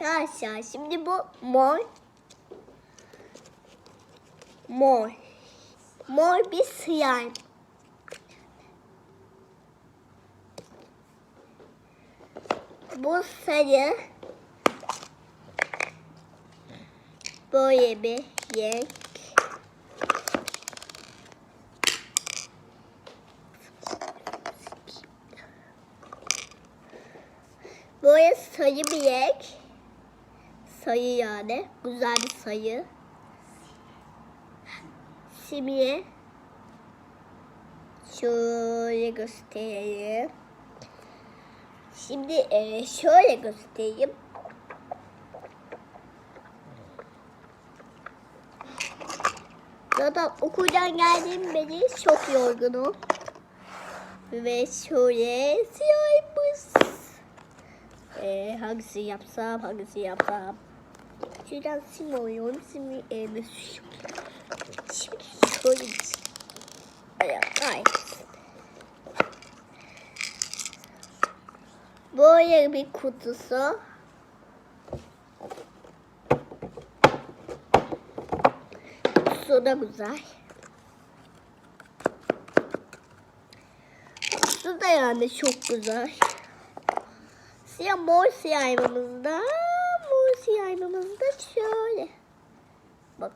arkadaşlar. Şimdi bu mor. Mor. Mor bir slime. Bu sarı. Böyle bir renk. Böyle sayı bir renk. Sayı yani. Güzel bir sayı. Şimdi şöyle göstereyim. Şimdi e, şöyle göstereyim. Zaten okuldan geldiğim beri çok yorgunum. Ve şöyle siyahmış. Ee, hangisi yapsam, hangisi yapsam. Şuradan sim alıyorum, simi elime. Şimdi şöyle bir şey. Ay. Böyle bir kutusu. Kutusu da güzel. Kutusu da yani çok güzel. Siyah mor siyaymamızda mor siyaymamızda şöyle. Bak.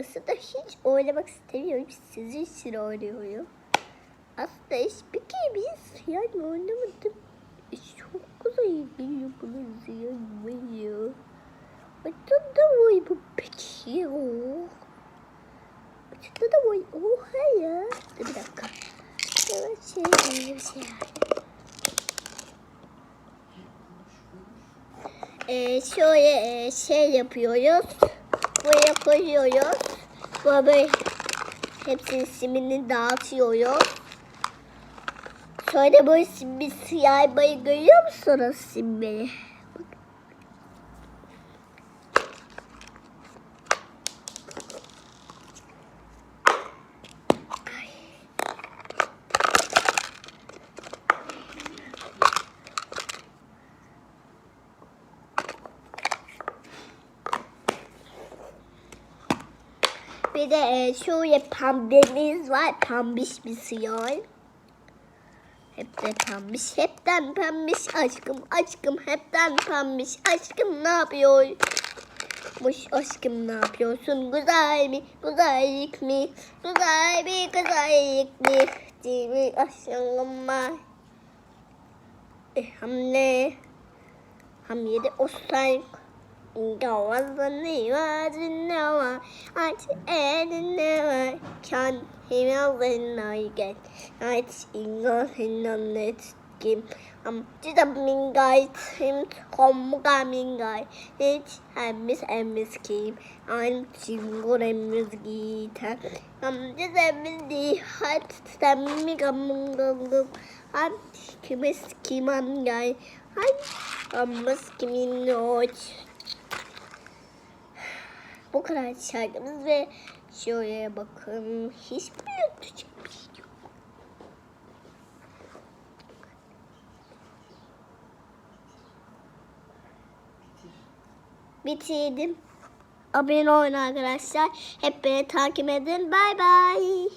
Aslında hiç oynamak istemiyorum. Sizin için oynuyorum. Aslında hiçbir kere bir siyah oynamadım. Çok güzel geliyor bunu siyah geliyor. Aslında var bu peki o. Aslında da var. Oha ya. Bir dakika. Şey bir şey. Ee, şöyle e, şey yapıyoruz. Buraya koyuyoruz. Böyle hepsinin simini dağıtıyoruz. Şöyle böyle simli siyah bayı görüyor musunuz simleri? Bir de e, şöyle pembemiz var. Pembiş bir siyah. Hep de pembiş. Hepten pembiş aşkım. Aşkım hepten pembiş. Aşkım ne yapıyor? Muş aşkım ne yapıyorsun? Güzel mi? Güzellik mi? Güzel bir güzellik mi? Değil mi aşkım var? E, hamle. Hamle de o sen. Gavazını vazını aç eline var? Kan himalın get aç ingohin net kim? Am tida mingay tim komga mingay. Hiç emis emis kim? An çingur emis gita am tida emis di hat temmi gamung gamung am kimis kiman gay. Ay amas kimin oç bu kadar şarkımız ve şöyle bakın hiçbir küçük bir şey yok. Bitirdim. Abone olun arkadaşlar. Hep beni takip edin. Bay bay.